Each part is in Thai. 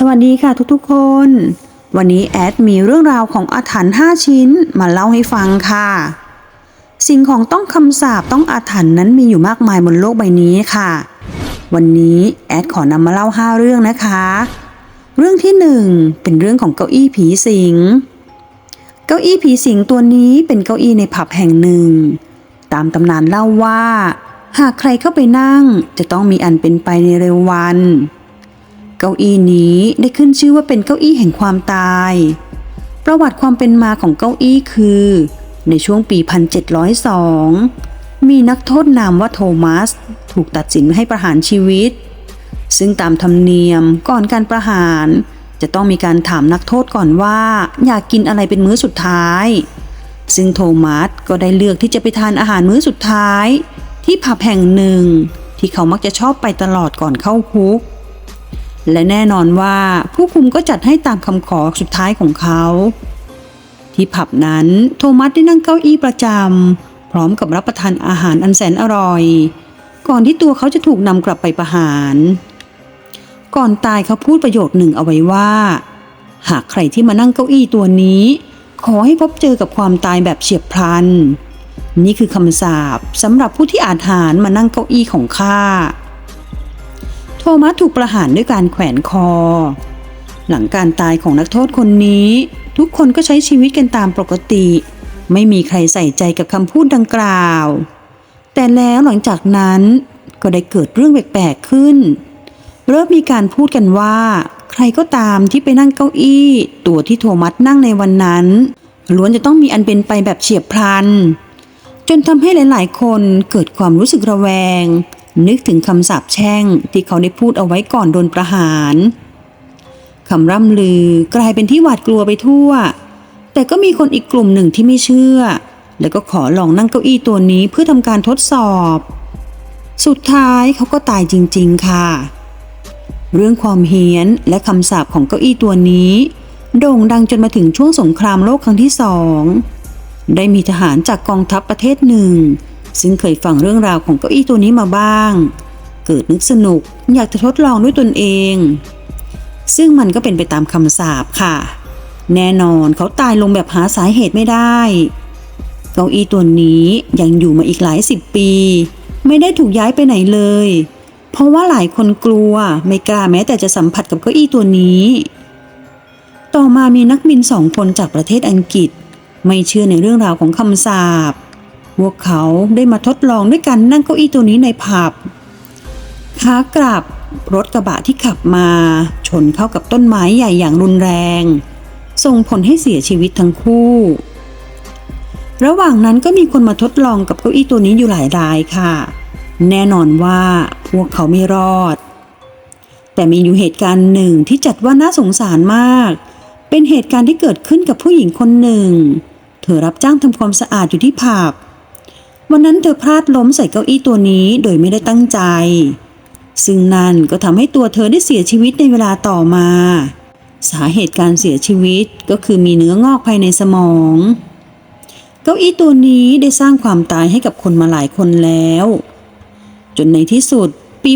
สวัสดีค่ะทุกๆคน วันนี้แอดมีเรื่องราวของอาถรรพ์5ชิ้นมาเล่าให้ฟังค่ะ สิ่งของต้องคำสาปต้องอาถรรพ์นั้นมีอยู่มากมายบนโลกใบนี้ค่ะ วันนี้แอดขอนำมาเล่า 5 เรื่องนะคะ เรื่องที่ 1 เป็นเรื่องของเก้าอี้ผีสิง เก้าอี้ผีสิงตัวนี้เป็นเก้าอี้ในผับแห่งหนึ่ง ตามตำนานเล่าว่า หากใครเข้าไปนั่งจะต้องมีอันเป็นไปในเร็ววัน เก้าอี้นี้ได้ขึ้นชื่อว่าเป็นเก้าอี้แห่งความตาย ประวัติความเป็นมาของเก้าอี้คือ ในช่วงปี 1702 มีนักโทษนามว่าโทมัส ถูกตัดสินให้ประหารชีวิต ซึ่งตามธรรมเนียมก่อนการประหาร จะต้องมีการถามนักโทษก่อนว่าอยากกินอะไรเป็นมื้อสุดท้าย ซึ่งโทมัสก็ได้เลือกที่จะไปทานอาหารมื้อสุดท้าย ที่ผับแห่งหนึ่งที่เขามักจะชอบไปตลอดก่อนเข้าคุก และแน่นอนว่าผู้คุมก็จัดให้ตามคำขอสุดท้ายของเขา ที่ผับนั้นโทมัสได้นั่งเก้าอี้ประจำพร้อมกับรับประทานอาหารอันแสนอร่อย ก่อนที่ตัวเขาจะถูกนำกลับไปประหาร ก่อนตายเขาพูดประโยคหนึ่งเอาไว้ว่า หากใครที่มานั่งเก้าอี้ตัวนี้ ขอให้พบเจอกับความตายแบบเฉียบพลัน นี่คือคำสาปสำหรับผู้ที่อาจหารมานั่งเก้าอี้ของข้า โทมัสถูกประหารด้วยการแขวนคอ หลังการตายของนักโทษคนนี้ ทุกคนก็ใช้ชีวิตกันตามปกติ ไม่มีใครใส่ใจกับคำพูดดังกล่าว แต่แล้วหลังจากนั้นก็ได้เกิดเรื่องแปลกๆขึ้น เริ่มมีการพูดกันว่า ใครก็ตามที่ไปนั่งเก้าอี้ ตัวที่โทมัสนั่งในวันนั้นล้วนจะต้องมีอันเป็นไปแบบเฉียบพลัน จนทำให้หลาย ๆ คนเกิดความรู้สึกระแวง นึกถึงคำสาปแช่งที่เขาได้พูดเอาไว้ก่อนโดนประหารคำร่ำลือกลายเป็นที่หวาดกลัวไปทั่ว แต่ก็มีคนอีกกลุ่มหนึ่งที่ไม่เชื่อ แล้วก็ขอลองนั่งเก้าอี้ตัวนี้เพื่อทำการทดสอบ สุดท้ายเขาก็ตายจริง ๆ ค่ะ เรื่องความเฮี้ยนและคำสาปของเก้าอี้ตัวนี้โด่งดังจนมาถึงช่วงสงครามโลกครั้งที่สอง ได้มีทหารจากกองทัพประเทศหนึ่ง ซึ่งเคยฟังเรื่องราวของเก้าอี้ตัวนี้มาบ้าง เกิดนึกสนุกอยากจะทดลองด้วยตนเอง ซึ่งมันก็เป็นไปตามคำสาปค่ะ แน่นอนเขาตายลงแบบหาสาเหตุไม่ได้ เก้าอี้ตัวนี้ยังอยู่มาอีกหลายสิบปี ไม่ได้ถูกย้ายไปไหนเลย เพราะว่าหลายคนกลัวไม่กล้าแม้แต่จะสัมผัสกับเก้าอี้ตัวนี้ ต่อมามีนักบินสองคนจากประเทศอังกฤษ ไม่เชื่อในเรื่องราวของคำสาป พวกเขาได้มาทดลองด้วยกันนั่งเก้าอี้ตัวนี้ในผับขากลับรถกระบะที่ขับมา ชนเข้ากับต้นไม้ใหญ่อย่างรุนแรง ส่งผลให้เสียชีวิตทั้งคู่ ระหว่างนั้นก็มีคนมาทดลองกับเก้าอี้ตัวนี้อยู่หลายรายค่ะ แน่นอนว่าพวกเขาไม่รอด แต่มีอยู่เหตุการณ์หนึ่งที่จัดว่าน่าสงสารมาก เป็นเหตุการณ์ที่เกิดขึ้นกับผู้หญิงคนหนึ่ง เธอรับจ้างทำความสะอาดอยู่ที่ผับ วันนั้นเธอพลาดล้มใส่เก้าอี้ตัวนี้โดยไม่ได้ตั้งใจ ซึ่งนั่นก็ทำให้ตัวเธอได้เสียชีวิตในเวลาต่อมา สาเหตุการเสียชีวิตก็คือมีเนื้องอกภายในสมอง เก้าอี้ตัวนี้ได้สร้างความตายให้กับคนมาหลายคนแล้ว จนในที่สุดปี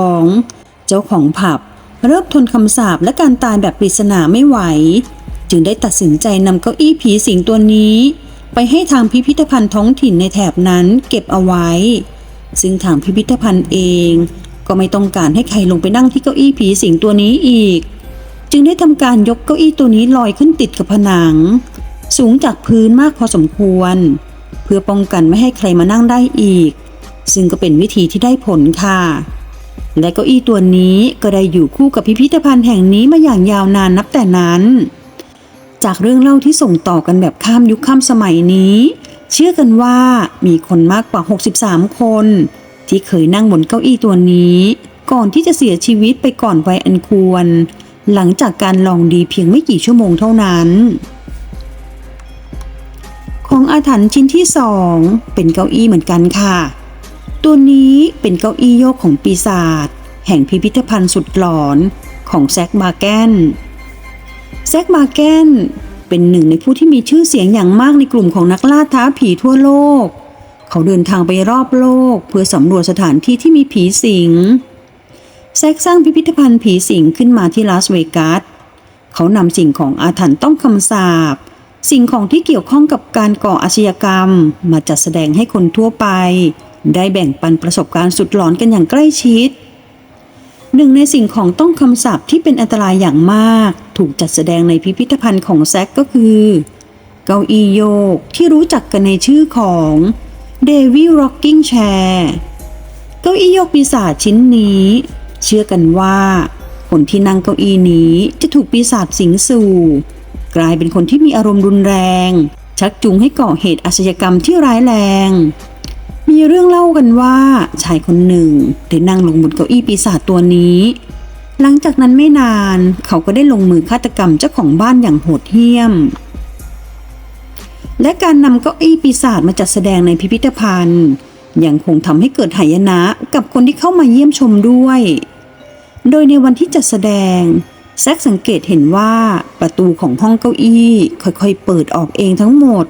1972 เจ้าของผับเริ่มทนคำสาปและการตายแบบปริศนาไม่ไหว จึงได้ตัดสินใจนำเก้าอี้ผีสิงตัวนี้ ไปให้ทางพิพิธภัณฑ์ท้องถิ่นในแถบนั้นเก็บเอาไว้ ซึ่งทางพิพิธภัณฑ์เอง ก็ไม่ต้องการให้ใครลงไปนั่งที่เก้าอี้ผีสิงตัวนี้อีก จึงได้ทำการยกเก้าอี้ตัวนี้ลอยขึ้นติดกับผนัง สูงจากพื้นมากพอสมควร เพื่อป้องกันไม่ให้ใครมานั่งได้อีก ซึ่งก็เป็นวิธีที่ได้ผลค่ะ และเก้าอี้ตัวนี้ก็ได้อยู่คู่กับพิพิธภัณฑ์แห่งนี้มาอย่างยาวนานนับแต่นั้น จากเรื่องเล่าที่ส่งต่อกันแบบข้ามยุคข้ามสมัยนี้ เชื่อกันว่ามีคนมากกว่า 63 คน ที่เคยนั่งบนเก้าอี้ตัวนี้ ก่อนที่จะเสียชีวิตไปก่อนวัยอันควร หลังจากการลองดีเพียงไม่กี่ชั่วโมงเท่านั้น ของอาถรรพ์ชิ้นที่สองเป็นเก้าอี้เหมือนกันค่ะ ตัวนี้เป็นเก้าอี้โยกของปีศาจแห่งพิพิธภัณฑ์สุดหลอนของแซกมาแกน แซกมาแกนเป็นหนึ่งในผู้ที่มีชื่อเสียงอย่างมากในกลุ่มของนักล่าท้าผีทั่วโลก เขาเดินทางไปรอบโลก เพื่อสำรวจสถานที่ที่มีผีสิง แซกสร้างพิพิธภัณฑ์ผีสิงขึ้นมาที่ลาสเวกัส เขานำสิ่งของอาถรรพ์ต้องคำสาป สิ่งของที่เกี่ยวข้องกับการก่ออาชญากรรม มาจัดแสดงให้คนทั่วไป ได้แบ่งปันประสบการณ์สุดหลอนกันอย่างใกล้ชิด หนึ่งในสิ่งของต้องคำสาปที่เป็นอันตรายอย่างมาก ถูกจัดแสดงในพิพิธภัณฑ์ของแซกก็คือ เก้าอี้โยกที่รู้จักกันในชื่อของเดวิ l ร็อกกิ้งแชร์เก้าอี้โยกปีศาจชิ้นนี้ เชื่อกันว่า คนที่นั่งเก้าอี้นี้จะถูกปีศาจสิงสู่ กลายเป็นคนที่มีอารมณ์รุนแรง ชักจูงให้ก่อเหตุอาชญากรรมที่ร้ายแรง มีเรื่องเล่ากันว่าชายคนหนึ่งได้นั่งลงบนเก้าอี้ปีศาจตัวนี้ หลังจากนั้นไม่นานเขาก็ได้ลงมือฆาตกรรมเจ้าของบ้านอย่างโหดเหี้ยม และการนำเก้าอี้ปีศาจมาจัดแสดงในพิพิธภัณฑ์ยังคงทำให้เกิดหายนะกับคนที่เข้ามาเยี่ยมชมด้วย โดยในวันที่จัดแสดง แซกสังเกตเห็นว่าประตูของห้องเก้าอี้ค่อยๆเปิดออกเองทั้งหมด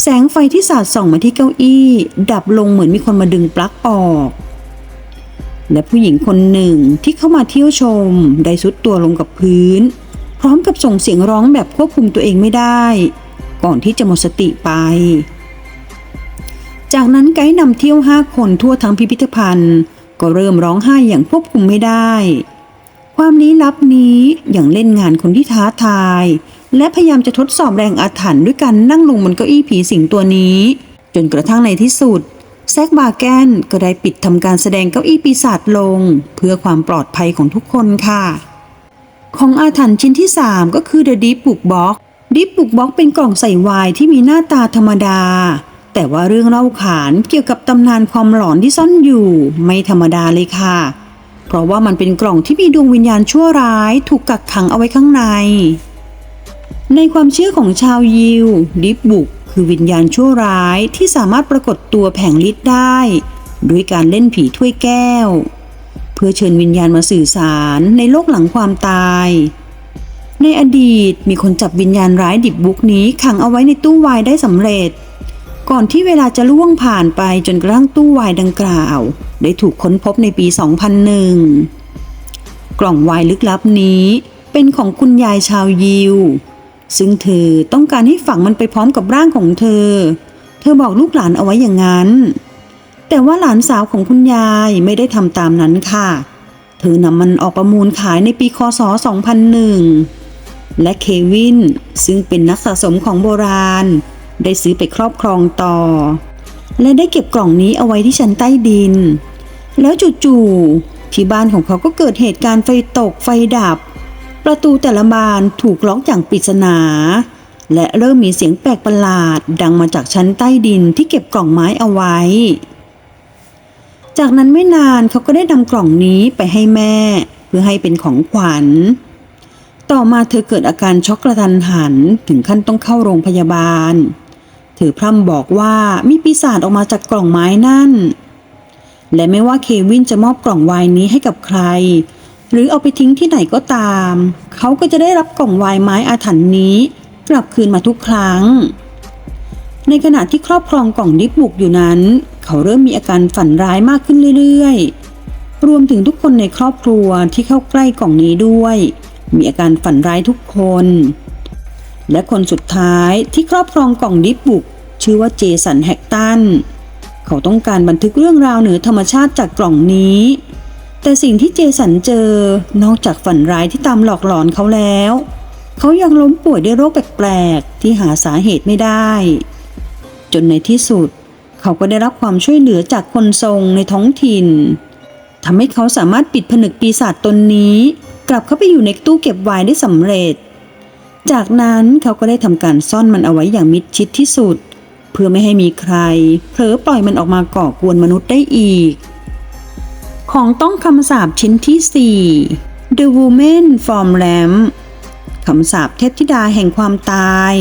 แสงไฟที่สาดส่องมาที่เก้าอี้ ดับลงเหมือนมีคนมาดึงปลั๊กออก และผู้หญิงคนหนึ่งที่เข้ามาเที่ยวชม ได้สุดตัวลงกับพื้น พร้อมกับส่งเสียงร้องแบบควบคุมตัวเองไม่ได้ ก่อนที่จะหมดสติไป จากนั้นไกด์นำเที่ยวห้าคนทั่วทั้งพิพิธภัณฑ์ ก็เริ่มร้องไห้อย่างควบคุมไม่ได้ ความลี้ลับนี้อย่างเล่นงานคนที่ท้าทาย และพยายามจะทดสอบแรงอาถรรพ์ด้วยการนั่งลงบนเก้าอี้ผีสิงตัวนี้ จนกระทั่งในที่สุด แซกบาแกนก็ได้ปิดทำการแสดงเก้าอี้ปีศาจลง เพื่อความปลอดภัยของทุกคนค่ะ ของอาถรรพ์ชิ้นที่ 3 ก็คือ The Deep Book Box Deep Book Box เป็นกล่องใส่วน์ที่มีหน้าตาธรรมดา แต่ว่าเรื่องเล่าขานเกี่ยวกับตำนานความหลอนที่ซ่อนอยู่ ไม่ธรรมดาเลยค่ะ เพราะว่ามันเป็นกล่องที่มีดวงวิญญาณชั่วร้ายถูกกักขังเอาไว้ข้างใน ในความเชื่อของชาวยิว ดิบบุก คือวิญญาณชั่วร้ายที่สามารถปรากฏตัวแผงฤทธิ์ได้ด้วยการเล่นผีถ้วยแก้ว เพื่อเชิญวิญญาณมาสื่อสารในโลกหลังความตาย ในอดีตมีคนจับวิญญาณร้ายดิบบุกนี้ขังเอาไว้ในตู้วายได้สำเร็จ ก่อนที่เวลาจะล่วงผ่านไปจนกระทั่งตู้วายดังกล่าว ได้ถูกค้นพบในปี 2001 กล่องวายลึกลับนี้เป็นของคุณยายชาวยิว ซึ่งเธอต้องการให้ฝังมันไปพร้อมกับร่างของเธอ เธอบอกลูกหลานเอาไว้อย่างนั้น แต่ว่าหลานสาวของคุณยายไม่ได้ทำตามนั้นค่ะ เธอนำมันออกประมูลขายในปีคศ 2001 และเควินซึ่งเป็นนักสะสมของโบราณ ได้ซื้อไปครอบครองต่อ และได้เก็บกล่องนี้เอาไว้ที่ชั้นใต้ดิน แล้วจู่ๆที่บ้านของเขาก็เกิดเหตุการณ์ไฟตกไฟดับ ประตูแต่ละบานถูกล็อกอย่างปริศนา และเริ่มมีเสียงแปลกประหลาด ดังมาจากชั้นใต้ดินที่เก็บกล่องไม้เอาไว้ จากนั้นไม่นานเขาก็ได้นำกล่องนี้ไปให้แม่ เพื่อให้เป็นของขวัญต่อมาเธอเกิดอาการช็อกกระทันหันถึงขั้นต้องเข้าโรงพยาบาล เธอพร่ำบอกว่ามีปีศาจออกมาจากกล่องไม้นั่น และไม่ว่าเควินจะมอบกล่องไวน์นี้ให้กับใคร หรือเอาไปทิ้งที่ไหนก็ตาม เขาก็จะได้รับกล่องไวน์ไม้อาถรรพ์นี้ กลับคืนมาทุกครั้ง ในขณะที่ครอบครองกล่องดิบบุกอยู่นั้น เขาเริ่มมีอาการฝันร้ายมากขึ้นเรื่อยๆ รวมถึงทุกคนในครอบครัวที่เข้าใกล้กล่องนี้ด้วย มีอาการฝันร้ายทุกคน และคนสุดท้ายที่ครอบครองกล่องดิบบุก ชื่อว่าเจสันแฮกตัน เขาต้องการบันทึกเรื่องราวเหนือธรรมชาติจากกล่องนี้ แต่สิ่งที่เจสันเจอนอกจากฝันร้ายที่ตามหลอกหลอนเขาแล้ว เขายังล้มป่วยด้วยโรคแปลกๆ ที่หาสาเหตุไม่ได้ จนในที่สุด เขาก็ได้รับความช่วยเหลือจากคนทรงในท้องถิ่นทำให้เขาสามารถปิดผนึกปีศาจตนนี้ กลับเข้าไปอยู่ในตู้เก็บไวน์ได้สำเร็จ จากนั้นเขาก็ได้ทำการซ่อนมันเอาไว้อย่างมิดชิดที่สุด เพื่อไม่ให้มีใครเผลอปล่อยมันออกมาก่อกวนมนุษย์ได้อีก ของต้องคำสาปชิ้นที่ 4 The Woman from Lamp คำสาปเทพธิดาแห่งความตาย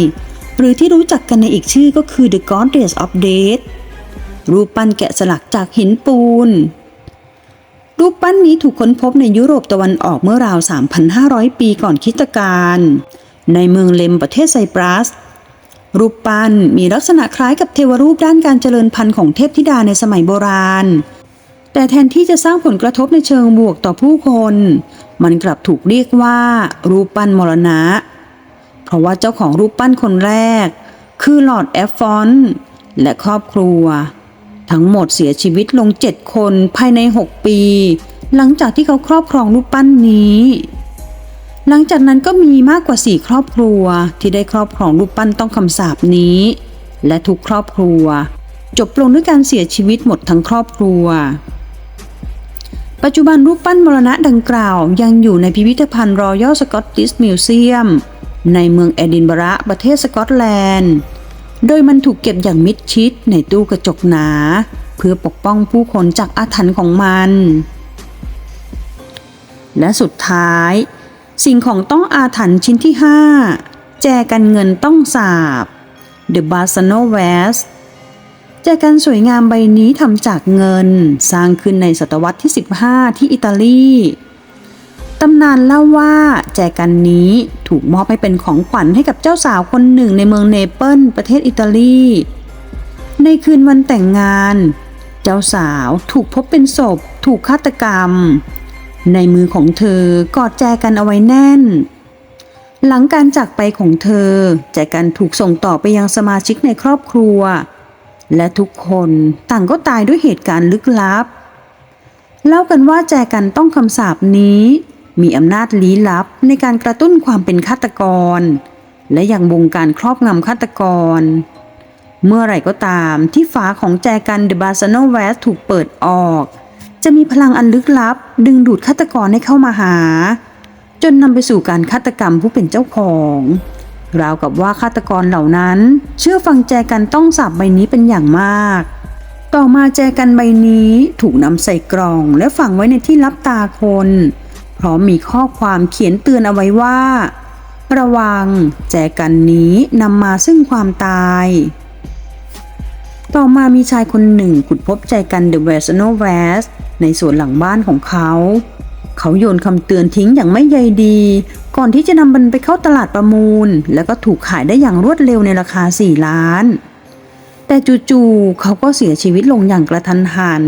หรือที่รู้จักกันในอีกชื่อก็คือ The Goddess of Death รูปปั้นแกะสลักจากหินปูน รูปปั้นนี้ถูกค้นพบในยุโรปตะวันออกเมื่อราว 3,500 ปีก่อนคริสตกาล ในเมืองเลมประเทศไซปรัส รูปปั้นมีลักษณะคล้ายกับเทวรูปด้านการเจริญพันธุ์ของเทพธิดาในสมัยโบราณ แต่แทนที่จะสร้างผลกระทบในเชิงบวกต่อผู้คน มันกลับถูกเรียกว่า รูปปั้นมรณะ เพราะว่าเจ้าของรูปปั้นคนแรก คือลอร์ดแอฟฟอนและครอบครัว ทั้งหมดเสียชีวิตลงเจ็ดคนภายใน 6 ปี หลังจากที่เขาครอบครองรูปปั้นนี้ หลังจากนั้นก็มีมากกว่า4ครอบครัวที่ได้ครอบครองรูปปั้นต้องคำสาปนี้ และทุกครอบครัว จบลงด้วยการเสียชีวิตหมดทั้งครอบครัว ปัจจุบันรูปปั้นมรณะดังกล่าว ยังอยู่ในพิพิธภัณฑ์ Royal Scottish Museum ในเมืองเอดินบะระประเทศสกอตแลนด์ โดยมันถูกเก็บอย่างมิดชิดในตู้กระจกหนา เพื่อปกป้องผู้คนจากอาถรรพ์ของมัน และสุดท้าย สิ่งของต้องอาถรรพ์ชิ้นที่ 5 แจกันเงินต้องสาบ The b a s a n o v a s แจกันสวยงามใบนี้ทำจากเงิน สร้างขึ้นในศตวรรษที่ 15 ที่อิตาลีตำนานเล่าว่าแจกันนี้ถูกมอบให้เป็นของขวัญให้กับเจ้าสาวคนหนึ่งในเมืองเนเปิลประเทศอิตาลี ในคืนวันแต่งงาน เจ้าสาวถูกพบเป็นศพ ถูกฆาตกรรม ในมือของเธอกอดแจกันเอาไว้แน่น หลังการจากไปของเธอ แจกันถูกส่งต่อไปยังสมาชิกในครอบครัว และทุกคนต่างก็ตายด้วยเหตุการณ์ลึกลับ เล่ากันว่าแจกันต้องคำสาปนี้ มีอำนาจลี้ลับในการกระตุ้นความเป็นฆาตกร และยังบงการครอบงำฆาตกร เมื่อไหร่ก็ตามที่ฝาของแจกันเดอะบาซโนแวสถูกเปิดออก จะมีพลังอันลึกลับ ดึงดูดฆาตกรให้เข้ามาหา จนนำไปสู่การฆาตกรรมผู้เป็นเจ้าของราวกับว่าฆาตกรเหล่านั้น เชื่อฟังแจกันต้องสาบใบนี้เป็นอย่างมาก ต่อมาแจกันใบนี้ถูกนำใส่กล่องและฝังไว้ในที่ลับตาคน พร้อมมีข้อความเขียนเตือนเอาไว้ว่า ระวัง แจกันนี้นำมาซึ่งความตาย ต่อมามีชายคนหนึ่งขุดพบใจกันเดอะเวสโนแวสในสวนหลังบ้านของเขา เขาโยนคำเตือนทิ้งอย่างไม่ใยดี ก่อนที่จะนำมันไปเข้าตลาดประมูล แล้วก็ถูกขายได้อย่างรวดเร็วในราคา 4 ล้าน แต่จู่ๆเขาก็เสียชีวิตลงอย่างกระทันหัน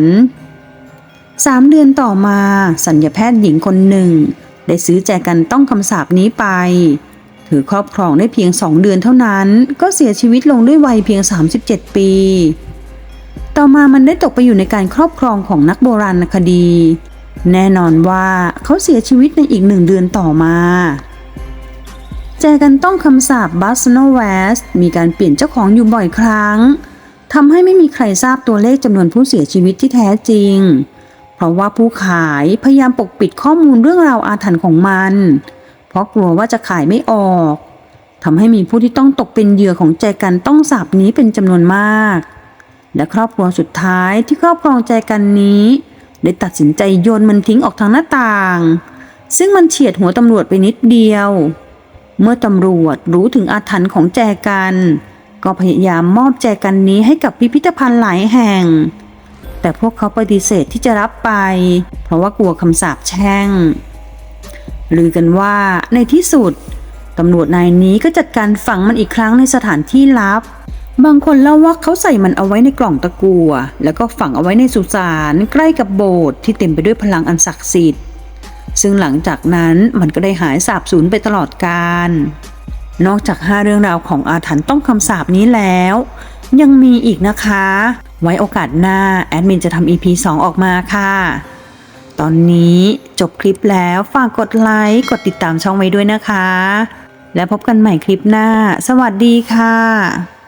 สามเดือนต่อมา สัญญาแพทย์หญิงคนหนึ่ง ได้ซื้อแจกันต้องคำสาปนี้ไป ถือครอบครองได้เพียงสองเดือนเท่านั้น ก็เสียชีวิตลงด้วยวัยเพียง 37 ปี ต่อมามันได้ตกไปอยู่ในการครอบครองของนักโบราณคดี แน่นอนว่าเขาเสียชีวิตในอีกหนึ่งเดือนต่อมาแจกันต้องคำสาปบัสโนแวสมีการเปลี่ยนเจ้าของอยู่บ่อยครั้งทำให้ไม่มีใครทราบตัวเลขจำนวนผู้เสียชีวิตที่แท้จริง เพราะว่าผู้ขายพยายามปกปิดข้อมูลเรื่องราวอาถรรพ์ของมัน เพราะกลัวว่าจะขายไม่ออกทำให้มีผู้ที่ต้องตกเป็นเหยื่อของแจกันต้องสาบนี้เป็นจำนวนมาก และครอบครัวสุดท้ายที่ครอบครองแจกันนี้ได้ตัดสินใจโยนมันทิ้งออกทางหน้าต่าง ซึ่งมันเฉียดหัวตำรวจไปนิดเดียว เมื่อตำรวจรู้ถึงอาถรรพ์ของแจกัน ก็พยายามมอบแจกันนี้ให้กับพิพิธภัณฑ์หลายแห่ง แต่พวกเขาปฏิเสธที่จะรับไป เพราะว่ากลัวคำสาปแช่ง ลือกันว่าในที่สุดตำรวจนายนี้ก็จัดการฝังมันอีกครั้งในสถานที่ลับบางคนเล่าว่าเขาใส่มันเอาไว้ในกล่องตะกัว แล้วก็ฝังเอาไว้ในสุสานใกล้กับโบสถ์ที่เต็มไปด้วยพลังอันศักดิ์สิทธิ์ ซึ่งหลังจากนั้นมันก็ได้หายสาบสูญไปตลอดกาล นอกจาก5เรื่องราวของอาถรรพ์ต้องคำสาปนี้แล้ว ยังมีอีกนะคะ ไว้โอกาสหน้าแอดมินจะทำ EP 2 ออกมาค่ะ ตอนนี้จบคลิปแล้วฝากกดไลค์กดติดตามช่องไว้ด้วยนะคะ แล้วพบกันใหม่คลิปหน้า สวัสดีค่ะ